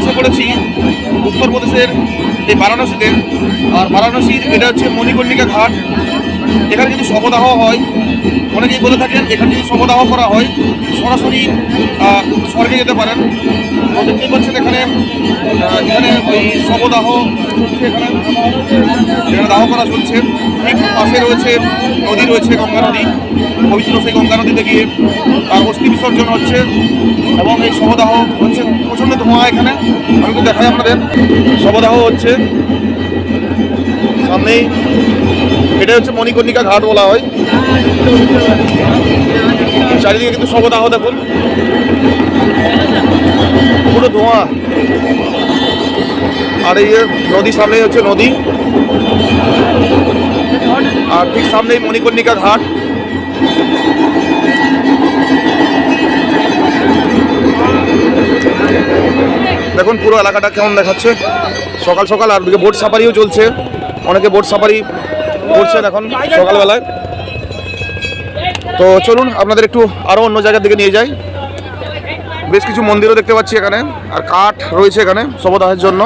এসে পড়েছি। উত্তরপ্রদেশের এই বারাণসীতে। আর বারাণসীর এটা হচ্ছে মণিকর্ণিকা ঘাট। এখানে কিন্তু শবদাহ হয়, অনেকেই বলে থাকেন, এখানে যদি শবদাহ করা হয়, সরাসরি স্বর্গে যেতে পারেন। দেখতেই পাচ্ছেন এখানে? এখানে ওই শবদাহ এখানে এখানে দাহ করা চলছে। ঠিক পাশে রয়েছে নদী, রয়েছে গঙ্গা নদী। পবিত্র সেই গঙ্গা নদীতে গিয়ে তার অস্থি বিসর্জন হচ্ছে। এবং এই শবদাহ হচ্ছে ধোঁয়া এখানে। আমি একটু দেখাই আপনাদের। শবদাহ হচ্ছে। সামনেই এটা হচ্ছে মণিকর্ণিকা ঘাট বলা হয়। চারিদিকে কিন্তু শবদাহ দেখুন। পুরো ধোঁয়া। আর এই নদী সামনেই হচ্ছে নদী। আর ঠিক সামনেই মণিকর্ণিকা ঘাট। দেখুন, পুরো এলাকাটা কেমন দেখাচ্ছে। সকাল সকাল আর বোট সাফারিও চলছে। অনেকে বোট সাফারি করছেন এখন সকালবেলায়। তো চলুন, আপনাদের একটু আরও অন্য জায়গার দিকে নিয়ে যাই। বেশ কিছু মন্দিরও দেখতে পাচ্ছি এখানে, আর কাঠ রয়েছে এখানে শবদাহের জন্য।